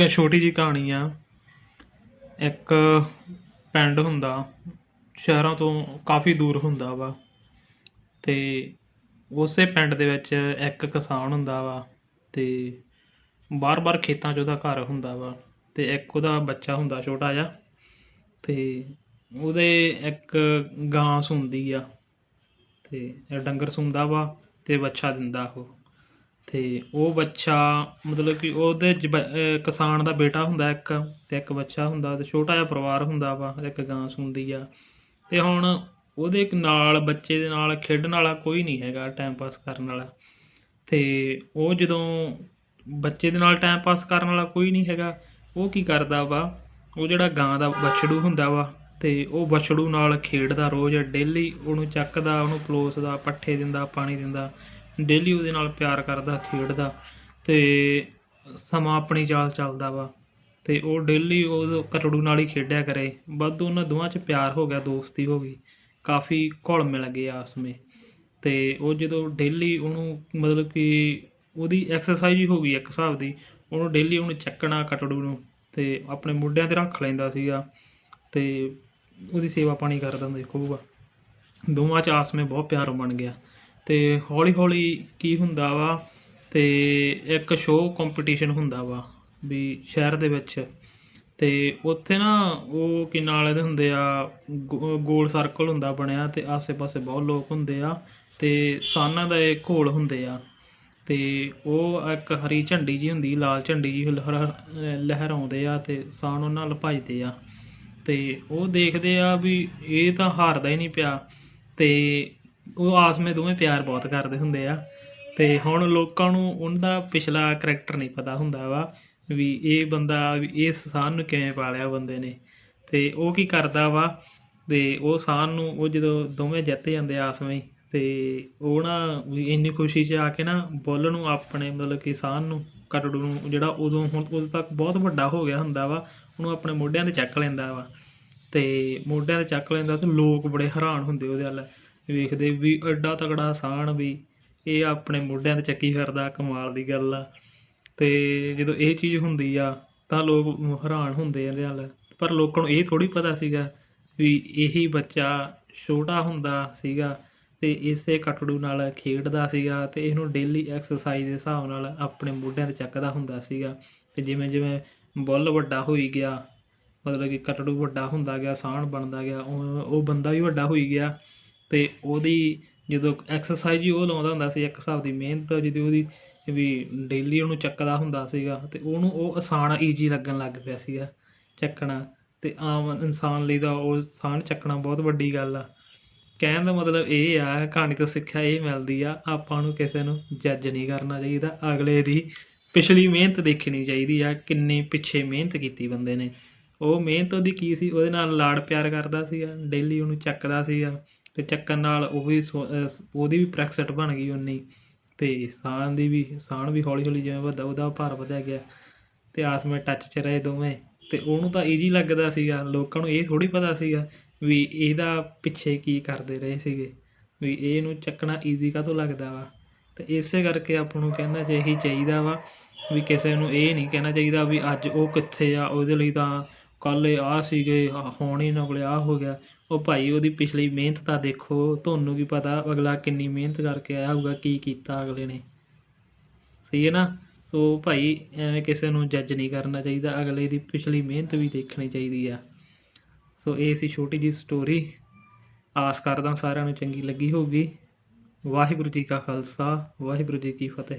ਇੱਕ ਛੋਟੀ ਜੀ ਕਹਾਣੀ ਆ। ਇੱਕ ਪਿੰਡ ਹੁੰਦਾ, ਸ਼ਹਿਰਾਂ ਤੋਂ ਕਾਫੀ ਦੂਰ ਹੁੰਦਾ ਵਾ। ਤੇ ਉਸੇ ਪਿੰਡ ਦੇ ਵਿੱਚ ਇੱਕ ਕਿਸਾਨ ਹੁੰਦਾ ਵਾ ਤੇ ਬਾਰ-ਬਾਰ ਖੇਤਾਂ 'ਚ ਉਹਦਾ ਘਰ ਹੁੰਦਾ ਵਾ ਤੇ ਇੱਕ ਉਹਦਾ ਬੱਚਾ ਹੁੰਦਾ ਛੋਟਾ ਜਿਹਾ ਤੇ ਉਹਦੇ ਇੱਕ ਗਾਂ ਸੁੰਦੀ ਆ ਤੇ ਡੰਗਰ ਸੁੰਦਾ ਵਾ ਤੇ ਬੱਚਾ ਦਿੰਦਾ ਉਹ। ਤੇ ਉਹ ਬੱਚਾ ਮਤਲਬ ਕਿ ਉਹਦੇ ਜ- ਕਿਸਾਨ ਦਾ ਬੇਟਾ ਹੁੰਦਾ ਇੱਕ ਅਤੇ ਇੱਕ ਬੱਚਾ ਹੁੰਦਾ ਅਤੇ ਛੋਟਾ ਜਿਹਾ ਪਰਿਵਾਰ ਹੁੰਦਾ ਵਾ, ਇੱਕ ਗਾਂ ਸੂੰਦੀ ਆ। ਅਤੇ ਹੁਣ ਉਹਦੇ ਨਾਲ ਬੱਚੇ ਦੇ ਨਾਲ ਖੇਡਣ ਵਾਲਾ ਕੋਈ ਨਹੀਂ ਹੈਗਾ ਟਾਈਮ ਪਾਸ ਕਰਨ ਵਾਲਾ। ਅਤੇ ਉਹ ਜਦੋਂ ਬੱਚੇ ਦੇ ਨਾਲ ਟਾਈਮ ਪਾਸ ਕਰਨ ਵਾਲਾ ਕੋਈ ਨਹੀਂ ਹੈਗਾ, ਉਹ ਕੀ ਕਰਦਾ ਵਾ, ਉਹ ਜਿਹੜਾ ਗਾਂ ਦਾ ਬਛੜੂ ਹੁੰਦਾ ਵਾ ਤੇ ਉਹ ਬਛੜੂ ਨਾਲ ਖੇਡਦਾ ਰੋਜ਼ ਡੇਲੀ ਉਹਨੂੰ ਚੱਕਦਾ, ਉਹਨੂੰ ਪਲੋਸਦਾ, ਪੱਠੇ ਦਿੰਦਾ, ਪਾਣੀ ਦਿੰਦਾ। ਡੇਲੀ ਉਹਦੇ ਨਾਲ ਪਿਆਰ ਕਰਦਾ, ਖੇਡਦਾ ਤੇ ਸਮਾਂ ਆਪਣੀ ਚਾਲ ਚੱਲਦਾ ਵਾ ਤੇ ਉਹ ਡੇਲੀ ਉਹ ਕਟੜੂ ਨਾਲ ਹੀ ਖੇਡਿਆ ਕਰੇ। ਵੱਧ ਉਹਨਾਂ ਦੋਵਾਂ 'ਚ ਪਿਆਰ ਹੋ ਗਿਆ, ਦੋਸਤੀ ਹੋ ਗਈ, ਕਾਫੀ ਘੁਲ ਮਿਲ ਗਏ ਆਸ ਵਿੱਚ ਤੇ ਉਹ ਜਦੋਂ ਡੇਲੀ ਉਹਨੂੰ ਮਤਲਬ ਕਿ ਉਹਦੀ ਐਕਸਰਸਾਈਜ਼ ਹੀ ਹੋ ਗਈ ਇੱਕ ਹਿਸਾਬ ਦੀ, ਉਹਨੂੰ ਡੇਲੀ ਉਹਨੂੰ ਚੱਕਣਾ ਕਟੜੂ ਨੂੰ ਤੇ ਆਪਣੇ ਮੋਢਿਆਂ ਤੇ ਰੱਖ ਲੈਂਦਾ ਸੀਗਾ ਤੇ ਉਹਦੀ ਸੇਵਾ ਪਾਣੀ ਕਰਦਾ ਹੁੰਦਾ ਖੂਬ ਦੋਵਾਂ 'ਚ ਆਸ ਵਿੱਚ ਬਹੁਤ ਪਿਆਰ ਬਣ ਗਿਆ। ਤੇ ਹੌਲੀ ਹੌਲੀ ਕੀ ਹੁੰਦਾ ਵਾ ਤੇ ਇੱਕ ਸ਼ੋਅ ਕੰਪੀਟੀਸ਼ਨ ਹੁੰਦਾ ਵਾ ਵੀ ਸ਼ਹਿਰ ਦੇ ਵਿੱਚ। ਤੇ ਉੱਥੇ ਨਾ ਉਹ ਕਿ ਨਾਲ ਇਹਦੇ ਹੁੰਦੇ ਆ, ਗੋ- ਗੋਲ ਸਰਕਲ ਹੁੰਦਾ ਬਣਿਆ ਤੇ ਆਸੇ-ਪਾਸੇ ਬਹੁਤ ਲੋਕ ਹੁੰਦੇ ਆ ਤੇ ਸਾਨਾਂ ਦਾ ਇਹ ਘੋਲ ਹੁੰਦੇ ਆ। ਤੇ ਉਹ ਇੱਕ ਹਰੀ ਝੰਡੀ ਜੀ ਹੁੰਦੀ, ਲਾਲ ਝੰਡੀ ਜੀ ਲਹਿਰਾ- ਲਹਿਰਾਉਂਦੇ ਆ ਤੇ ਸਾਨ ਉਹਨਾਂ ਨਾਲ ਭਜਦੇ ਆ। ਤੇ ਉਹ ਦੇਖਦੇ ਆ ਵੀ ਇਹ ਤਾਂ ਹਾਰਦਾ ਹੀ ਨਹੀਂ ਪਿਆ ਤੇ ਉਹ ਆਸਮੇ ਦੋਵੇਂ ਪਿਆਰ ਬਹੁਤ ਕਰਦੇ ਹੁੰਦੇ ਆ। ਤੇ ਹੁਣ ਲੋਕਾਂ ਨੂੰ ਉਹਦਾ ਪਿਛਲਾ ਕਰੈਕਟਰ ਨਹੀਂ ਪਤਾ ਹੁੰਦਾ ਵਾ ਵੀ ਇਹ ਬੰਦਾ ਵੀ ਇਸ ਸਾਨ ਨੂੰ ਕਿਵੇਂ ਪਾਲਿਆ ਬੰਦੇ ਨੇ। ਤੇ ਉਹ ਕੀ ਕਰਦਾ ਵਾ, ਤੇ ਉਹ ਸਾਨ ਨੂੰ ਉਹ ਜਦੋਂ ਦੋਵੇਂ ਜਿੱਤ ਜਾਂਦੇ ਆ ਆਸ ਤੇ ਉਹ ਨਾ ਵੀ ਇੰਨੀ ਖੁਸ਼ੀ 'ਚ ਆ ਕੇ ਨਾ ਬੁੱਲ ਨੂੰ ਆਪਣੇ ਮਤਲਬ ਕਿ ਸਾਨ ਨੂੰ ਕਟੜੂ ਨੂੰ ਜਿਹੜਾ ਉਦੋਂ ਹੁਣ ਉਦੋਂ ਤੱਕ ਬਹੁਤ ਵੱਡਾ ਹੋ ਗਿਆ ਹੁੰਦਾ ਵਾ, ਉਹਨੂੰ ਆਪਣੇ ਮੋਢਿਆਂ ਤੇ ਚੱਕ ਲੈਂਦਾ ਵਾ। ਤੇ ਮੋਢਿਆਂ ਤੇ ਚੱਕ ਲੈਂਦਾ ਤੇ ਲੋਕ ਬੜੇ ਹੈਰਾਨ ਹੁੰਦੇ ਉਹਦੇ ਵੱਲ। ਵੇਖਦੇ ਵੀ ਐਡਾ ਤਕੜਾ ਸਾਨ ਵੀ, ਇਹ ਆਪਣੇ ਮੋਢਿਆਂ ਤੇ ਚੱਕੀ ਫਿਰਦਾ ਕਮਾਲ ਦੀ ਗੱਲ ਆ। ਤੇ ਜਦੋਂ ਇਹ ਚੀਜ਼ ਹੁੰਦੀ ਆ, ਤਾਂ ਲੋਕ ਹੈਰਾਨ ਹੁੰਦੇ ਆ ਇਹਦੇ ਨਾਲ। ਪਰ ਲੋਕਾਂ ਨੂੰ ਇਹ ਥੋੜੀ ਪਤਾ ਸੀਗਾ ਵੀ ਇਹੀ ਬੱਚਾ ਛੋਟਾ ਹੁੰਦਾ ਸੀਗਾ ਤੇ ਇਸੇ ਕਟੜੂ ਨਾਲ ਖੇਡਦਾ ਸੀਗਾ ਤੇ ਇਹਨੂੰ ਡੇਲੀ ਐਕਸਰਸਾਈਜ਼ ਦੇ ਹਿਸਾਬ ਨਾਲ ਆਪਣੇ ਮੋਢਿਆਂ ਤੇ ਚੱਕਦਾ ਹੁੰਦਾ ਸੀਗਾ। ਤੇ ਜਿਵੇਂ ਜਿਵੇਂ ਬੁੱਲ ਵੱਡਾ ਹੋਈ ਗਿਆ, ਮਤਲਬ ਕਿ ਕਟੜੂ ਵੱਡਾ ਹੁੰਦਾ ਗਿਆ, ਸਾਹਣ ਬਣਦਾ ਗਿਆ ਉਹ ਬੰਦਾ ਵੀ ਵੱਡਾ ਹੋਈ ਗਿਆ। ਤੇ ਉਹਦੀ ਜਦੋਂ ਐਕਸਰਸਾਈਜ਼ ਹੀ ਉਹ ਲਾਉਂਦਾ ਹੁੰਦਾ ਸੀ, ਇੱਕ ਹਿਸਾਬ ਦੀ ਮਿਹਨਤ ਜਿਹਦੀ ਉਹਦੀ ਵੀ ਡੇਲੀ ਉਹਨੂੰ ਚੱਕਦਾ ਹੁੰਦਾ ਸੀਗਾ ਤੇ ਉਹਨੂੰ ਉਹ ਆਸਾਨ ਈਜੀ ਲੱਗਣ ਲੱਗ ਪਿਆ ਸੀਗਾ ਚੱਕਣਾ ਤੇ ਆਮ ਇਨਸਾਨ ਲਈ ਤਾਂ ਉਹ ਆਸਾਨ ਚੱਕਣਾ ਬਹੁਤ ਵੱਡੀ ਗੱਲ ਆ। ਕਹਿਣ ਦਾ ਮਤਲਬ ਇਹ ਆ, ਕਹਾਣੀ ਤੋਂ ਸਿੱਖਿਆ ਇਹ ਮਿਲਦੀ ਆ, ਆਪਾਂ ਨੂੰ ਕਿਸੇ ਨੂੰ ਜੱਜ ਨਹੀਂ ਕਰਨਾ ਚਾਹੀਦਾ, ਅਗਲੇ ਦੀ ਪਿਛਲੀ ਮਿਹਨਤ ਦੇਖਣੀ ਚਾਹੀਦੀ ਆ, ਕਿੰਨੀ ਪਿੱਛੇ ਮਿਹਨਤ ਕੀਤੀ ਬੰਦੇ ਨੇ। ਉਹ ਮਿਹਨਤ ਉਹਦੀ ਕੀ ਸੀ, ਉਹਦੇ ਨਾਲ ਲਾੜ ਪਿਆਰ ਕਰਦਾ ਸੀਗਾ ਡੇਲੀ ਉਹਨੂੰ ਚੱਕਦਾ ਸੀਗਾ। ਤੇ ਚੱਕਣ ਨਾਲ ਉਹ ਵੀ ਸੋ- ਉਹਦੀ ਵੀ ਪ੍ਰੈਕਸਟ ਬਣ ਗਈ ਉਨੀ। ਤੇ ਸਾਨ ਦੀ ਵੀ ਸਾਨ ਵੀ ਹੌਲੀ ਹੌਲੀ ਜਿਵੇਂ ਵੱਧਾ ਉਹਦਾ ਭਾਰ ਵਧਿਆ ਗਿਆ। ਤੇ ਆਸਮੇ ਟੱਚ 'ਚ ਰਹੇ ਦੋਵੇਂ। ਤੇ ਉਹਨੂੰ ਤਾਂ ਈਜੀ ਲੱਗਦਾ ਸੀਗਾ। ਲੋਕਾਂ ਨੂੰ ਇਹ ਥੋੜੀ ਪਤਾ ਸੀਗਾ ਵੀ ਇਹਦਾ ਪਿੱਛੇ ਕੀ ਕਰਦੇ ਰਹੇ ਸੀਗੇ। ਵੀ ਇਹਨੂੰ ਚੱਕਣਾ ਈਜ਼ੀ ਕਾਹਤੋਂ ਲੱਗਦਾ ਵਾ? ਤੇ ਇਸੇ ਕਰਕੇ ਆਪਾਂ ਨੂੰ ਕਹਿਣਾ ਇਹੀ ਚਾਹੀਦਾ ਵਾ ਵੀ ਕਿਸੇ ਨੂੰ ਇਹ ਨਹੀਂ ਕਹਿਣਾ ਚਾਹੀਦਾ ਵੀ ਅੱਜ ਉਹ ਕਿੱਥੇ ਆ, ਉਹਦੇ ਲਈ ਤਾਂ ਕੱਲ੍ਹ ਇਹ ਆ ਸੀਗੇ, ਆਹ ਹੁਣ ਇਹਨਾਂ ਕੋਲੇ ਆ ਹੋ ਗਿਆ। ਉਹ ਭਾਈ ਉਹਦੀ ਪਿਛਲੀ ਮਿਹਨਤ ਤਾਂ ਦੇਖੋ, ਤੁਹਾਨੂੰ ਕੀ ਪਤਾ ਅਗਲਾ ਕਿੰਨੀ ਮਿਹਨਤ ਕਰਕੇ ਆਇਆ ਹੋਊਗਾ, ਕੀ ਕੀਤਾ ਅਗਲੇ ਨੇ। ਸਹੀ ਹੈ ਨਾ? ਸੋ ਭਾਈ ਐਵੇਂ ਕਿਸੇ ਨੂੰ ਜੱਜ ਨਹੀਂ ਕਰਨਾ ਚਾਹੀਦਾ, ਅਗਲੇ ਦੀ ਪਿਛਲੀ ਮਿਹਨਤ ਵੀ ਦੇਖਣੀ ਚਾਹੀਦੀ ਆ। ਸੋ ਇਹ ਸੀ ਛੋਟੀ ਜੀ ਸਟੋਰੀ ਆਸ ਕਰਦਾ ਸਾਰਿਆਂ ਨੂੰ ਚੰਗੀ ਲੱਗੀ ਹੋਊਗੀ। ਵਾਹਿਗੁਰੂ ਜੀ ਕਾ ਖਾਲਸਾ, ਵਾਹਿਗੁਰੂ ਜੀ ਕੀ ਫਤਿਹ।